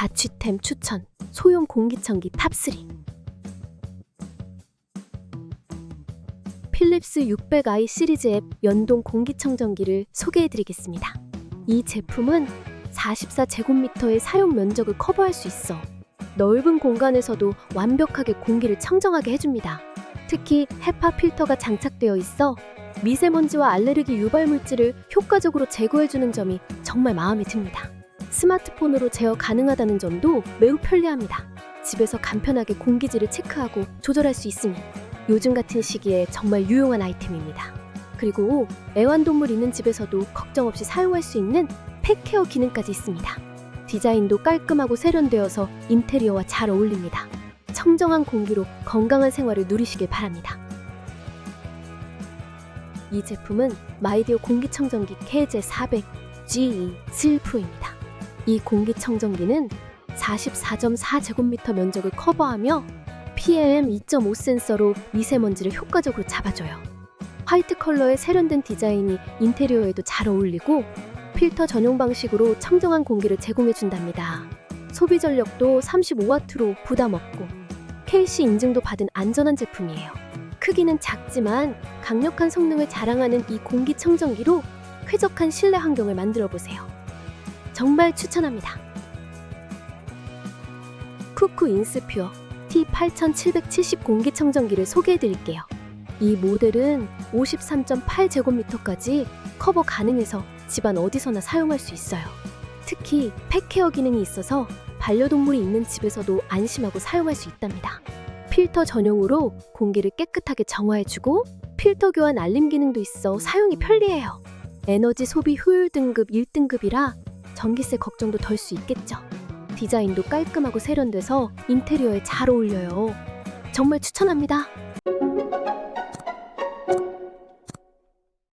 자취템 추천 소형 공기청기 탑3 필립스 600i 시리즈 앱 연동 공기청정기를 소개해드리겠습니다. 이 제품은 44제곱미터의 사용 면적을 커버할 수 있어 넓은 공간에서도 완벽하게 공기를 청정하게 해줍니다. 특히 헤파 필터가 장착되어 있어 미세먼지와 알레르기 유발 물질을 효과적으로 제거해주는 점이 정말 마음에 듭니다. 스마트폰으로 제어 가능하다는 점도 매우 편리합니다. 집에서 간편하게 공기질을 체크하고 조절할 수 있으니 요즘 같은 시기에 정말 유용한 아이템입니다. 그리고 애완동물 있는 집에서도 걱정 없이 사용할 수 있는 펫케어 기능까지 있습니다. 디자인도 깔끔하고 세련되어서 인테리어와 잘 어울립니다. 청정한 공기로 건강한 생활을 누리시길 바랍니다. 이 제품은 마이디어 공기청정기 KJ 400 GE 슬프로입니다. 이 공기청정기는 44.4제곱미터 면적을 커버하며 PM 2.5 센서로 미세먼지를 효과적으로 잡아줘요. 화이트 컬러의 세련된 디자인이 인테리어에도 잘 어울리고 필터 전용 방식으로 청정한 공기를 제공해 준답니다. 소비 전력도 35와트로 부담 없고 KC 인증도 받은 안전한 제품이에요. 크기는 작지만 강력한 성능을 자랑하는 이 공기청정기로 쾌적한 실내 환경을 만들어 보세요. 정말 추천합니다. 쿠쿠 인스퓨어 T8770 공기청정기를 소개해 드릴게요. 이 모델은 53.8제곱미터까지 커버 가능해서 집안 어디서나 사용할 수 있어요. 특히 펫케어 기능이 있어서 반려동물이 있는 집에서도 안심하고 사용할 수 있답니다. 필터 전용으로 공기를 깨끗하게 정화해주고 필터 교환 알림 기능도 있어 사용이 편리해요. 에너지 소비 효율 등급 1등급이라 전기세 걱정도 덜 수 있겠죠. 디자인도 깔끔하고 세련돼서 인테리어에 잘 어울려요. 정말 추천합니다.